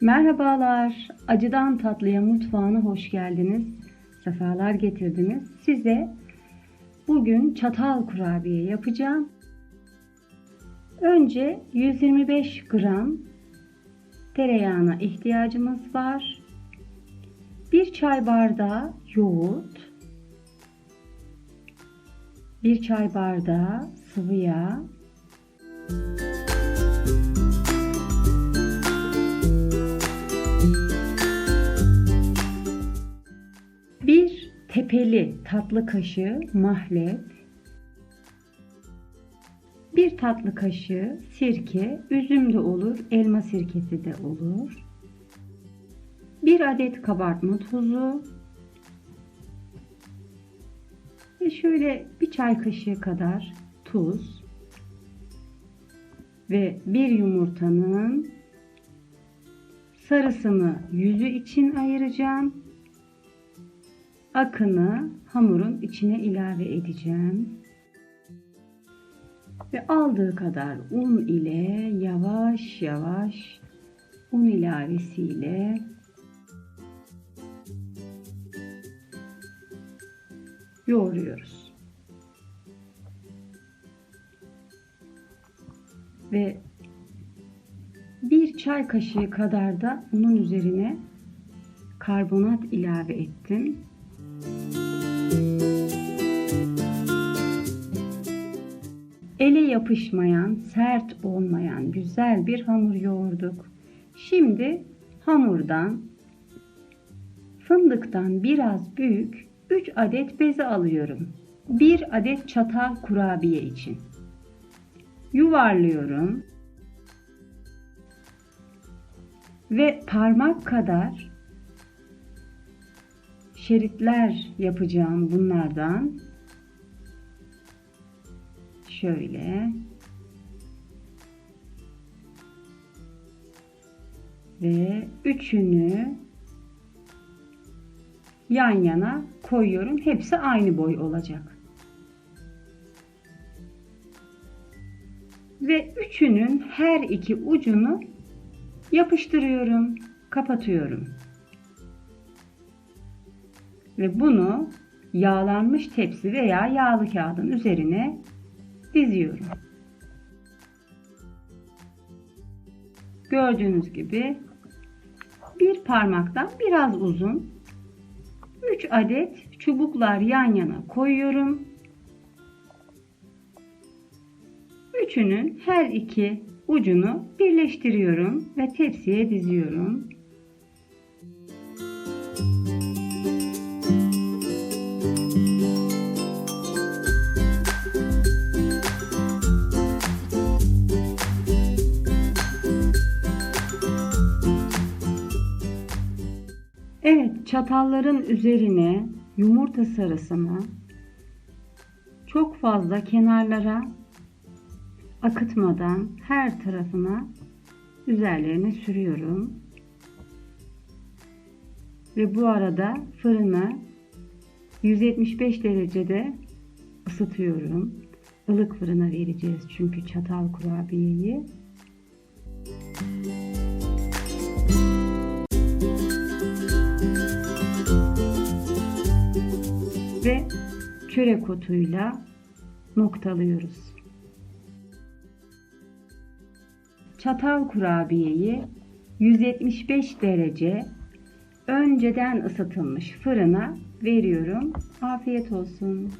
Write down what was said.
Merhabalar. Acıdan tatlıya mutfağına hoş geldiniz. Sefalar getirdiniz. Size bugün çatal kurabiye yapacağım. Önce 125 gram tereyağına ihtiyacımız var. 1 çay bardağı yoğurt. 1 çay bardağı sıvı yağ. 50 tatlı kaşığı mahlep, 1 tatlı kaşığı sirke, üzüm de olur, elma sirkesi de olur. 1 adet kabartma tuzu ve şöyle bir çay kaşığı kadar tuz ve bir yumurtanın sarısını yüzü için ayıracağım akını hamurun içine ilave edeceğim. Ve aldığı kadar un ile yavaş yavaş un ilavesiyle yoğuruyoruz. Ve bir çay kaşığı kadar da unun üzerine karbonat ilave ettim. Yapışmayan, sert olmayan güzel bir hamur yoğurduk. Şimdi hamurdan fındıktan biraz büyük 3 adet beze alıyorum. 1 adet çatal kurabiye için. Yuvarlıyorum. Ve parmak kadar şeritler yapacağım bunlardan. Şöyle. Ve üçünü yan yana koyuyorum. Hepsi aynı boy olacak. Ve üçünün her iki ucunu yapıştırıyorum. Kapatıyorum. Ve bunu yağlanmış tepsi veya yağlı kağıdın üzerine diziyorum. Gördüğünüz gibi bir parmaktan biraz uzun 3 adet çubuklar yan yana koyuyorum. Üçünün her iki ucunu birleştiriyorum ve tepsiye diziyorum. Evet, çatalların üzerine yumurta sarısını çok fazla kenarlara akıtmadan her tarafına üzerlerine sürüyorum. Ve bu arada fırını 175 derecede ısıtıyorum. Ilık fırına vereceğiz çünkü çatal kurabiyeyi. Çörek otuyla noktalıyoruz. Çatal kurabiyeyi 175 derece önceden ısıtılmış fırına veriyorum. Afiyet olsun.